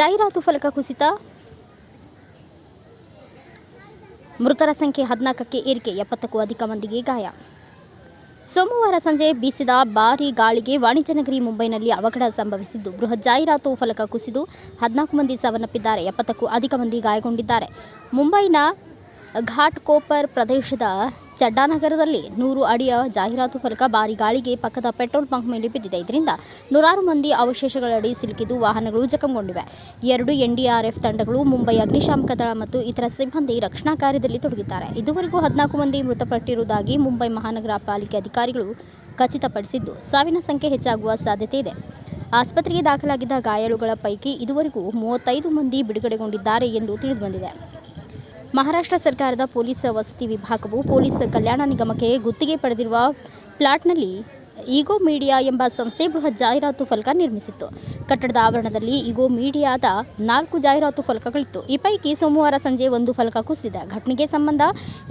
ಜಾಹೀರಾತು ಫಲಕ ಕುಸಿತ. ಮೃತರ ಸಂಖ್ಯೆ ಹದಿನಾಲ್ಕಕ್ಕೆ ಏರಿಕೆ, ಎಪ್ಪತ್ತಕ್ಕೂ ಅಧಿಕ ಮಂದಿಗೆ ಗಾಯ. ಸೋಮವಾರ ಸಂಜೆ ಬೀಸಿದ ಭಾರೀ ಗಾಳಿಗೆ ವಾಣಿಜ್ಯ ನಗರಿ ಮುಂಬೈನಲ್ಲಿ ಅವಘಡ ಸಂಭವಿಸಿದ್ದು. ಬೃಹತ್ ಜಾಹೀರಾತು ಫಲಕ ಕುಸಿದು ಹದಿನಾಲ್ಕು ಮಂದಿ ಸಾವನ್ನಪ್ಪಿದ್ದಾರೆ, ಎಪ್ಪತ್ತಕ್ಕೂ ಅಧಿಕ ಮಂದಿ ಗಾಯಗೊಂಡಿದ್ದಾರೆ. ಮುಂಬೈನ ಘಾಟ್ಕೋಪರ್ ಪ್ರದೇಶದ ಚಡ್ಡಾನಗರದಲ್ಲಿ ನೂರು ಅಡಿಯ ಜಾಹೀರಾತು ಫಲಕ ಭಾರಿ ಗಾಳಿಗೆ ಪಕ್ಕದ ಪೆಟ್ರೋಲ್ ಪಂಪ್ ಮೇಲೆ ಬಿದ್ದಿದೆ. ಇದರಿಂದ ನೂರಾರು ಮಂದಿ ಅವಶೇಷಗಳಡಿ ಸಿಲುಕಿದ್ದು ವಾಹನಗಳು ಜಖಂಗೊಂಡಿವೆ. ಎರಡು ಎನ್ಡಿಆರ್ಎಫ್ ತಂಡಗಳು ಮುಂಬೈ ಅಗ್ನಿಶಾಮಕ ದಳ ಮತ್ತು ಇತರ ಸಿಬ್ಬಂದಿ ರಕ್ಷಣಾ ಕಾರ್ಯದಲ್ಲಿ ತೊಡಗಿದ್ದಾರೆ. ಇದುವರೆಗೂ ಹದಿನಾಲ್ಕು ಮಂದಿ ಮೃತಪಟ್ಟಿರುವುದಾಗಿ ಮುಂಬೈ ಮಹಾನಗರ ಪಾಲಿಕೆ ಅಧಿಕಾರಿಗಳು ಖಚಿತಪಡಿಸಿದ್ದು, ಸಾವಿನ ಸಂಖ್ಯೆ ಹೆಚ್ಚಾಗುವ ಸಾಧ್ಯತೆ ಇದೆ. ಆಸ್ಪತ್ರೆಗೆ ದಾಖಲಾಗಿದ್ದ ಗಾಯಾಳುಗಳ ಪೈಕಿ ಇದುವರೆಗೂ ಮೂವತ್ತೈದು ಮಂದಿ ಬಿಡುಗಡೆಗೊಂಡಿದ್ದಾರೆ ಎಂದು ತಿಳಿದುಬಂದಿದೆ. ಮಹಾರಾಷ್ಟ್ರ ಸರ್ಕಾರದ ಪೊಲೀಸ್ ವಸತಿ ವಿಭಾಗವು ಪೊಲೀಸ್ ಕಲ್ಯಾಣ ನಿಗಮಕ್ಕೆ ಗುತ್ತಿಗೆ ಪಡೆದಿರುವ ಪ್ಲಾಟ್ನಲ್ಲಿ ಈಗೋ ಮೀಡಿಯಾ ಎಂಬ ಸಂಸ್ಥೆ ಬೃಹತ್ ಜಾಹೀರಾತು ಫಲಕ ನಿರ್ಮಿಸಿತ್ತು. ಕಟ್ಟಡದ ಆವರಣದಲ್ಲಿ ಈಗೋ ಮೀಡಿಯಾದ ನಾಲ್ಕು ಜಾಹೀರಾತು ಫಲಕಗಳಿತ್ತು. ಈ ಪೈಕಿ ಸೋಮವಾರ ಸಂಜೆ ಒಂದು ಫಲಕ ಕುಸಿದೆ ಘಟನೆಗೆ ಸಂಬಂಧ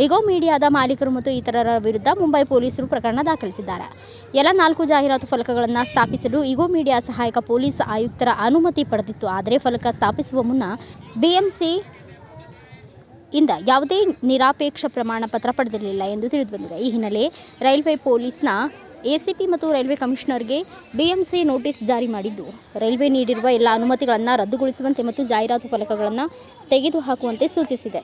ಈಗೋ ಮೀಡಿಯಾದ ಮಾಲೀಕರು ಮತ್ತು ಇತರರ ವಿರುದ್ಧ ಮುಂಬೈ ಪೊಲೀಸರು ಪ್ರಕರಣ ದಾಖಲಿಸಿದ್ದಾರೆ. ಎಲ್ಲ ನಾಲ್ಕು ಜಾಹೀರಾತು ಫಲಕಗಳನ್ನು ಸ್ಥಾಪಿಸಲು ಈಗೋ ಮೀಡಿಯಾ ಸಹಾಯಕ ಪೊಲೀಸ್ ಆಯುಕ್ತರ ಅನುಮತಿ ಪಡೆದಿತ್ತು. ಆದರೆ ಫಲಕ ಸ್ಥಾಪಿಸುವ ಮುನ್ನ ಬಿಎಂಸಿ ಇಂದ ಯಾವುದೇ ನಿರಾಪೇಕ್ಷ ಪ್ರಮಾಣ ಪತ್ರ ಪಡೆದಿರಲಿಲ್ಲ ಎಂದು ತಿಳಿದುಬಂದಿದೆ ಈ ಹಿನ್ನೆಲೆ ರೈಲ್ವೆ ಪೊಲೀಸ್ನ ಎಸಿಪಿ ಮತ್ತು ರೈಲ್ವೆ ಕಮಿಷನರ್ಗೆ ಬಿಎಂಸಿ ನೋಟಿಸ್ ಜಾರಿ ಮಾಡಿದ್ದು. ರೈಲ್ವೆ ನೀಡಿರುವ ಎಲ್ಲ ಅನುಮತಿಗಳನ್ನು ರದ್ದುಗೊಳಿಸುವಂತೆ ಮತ್ತು ಜಾಹೀರಾತು ಫಲಕಗಳನ್ನು ತೆಗೆದುಹಾಕುವಂತೆ ಸೂಚಿಸಿದೆ.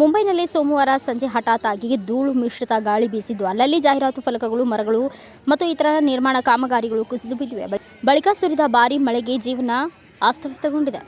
ಮುಂಬೈನಲ್ಲಿ ಸೋಮವಾರ ಸಂಜೆ ಹಠಾತ್ ಆಗಿ ಧೂಳು ಮಿಶ್ರಿತ ಗಾಳಿ ಬೀಸಿದ್ದು, ಅಲ್ಲಲ್ಲಿ ಜಾಹೀರಾತು ಫಲಕಗಳು, ಮರಗಳು ಮತ್ತು ಇತರ ನಿರ್ಮಾಣ ಕಾಮಗಾರಿಗಳು ಕುಸಿದು ಬಿದ್ದಿವೆ. ಬಳಿಕ ಸುರಿದ ಭಾರೀ ಮಳೆಗೆ ಜೀವನ ಅಸ್ತವ್ಯಸ್ತಗೊಂಡಿದೆ.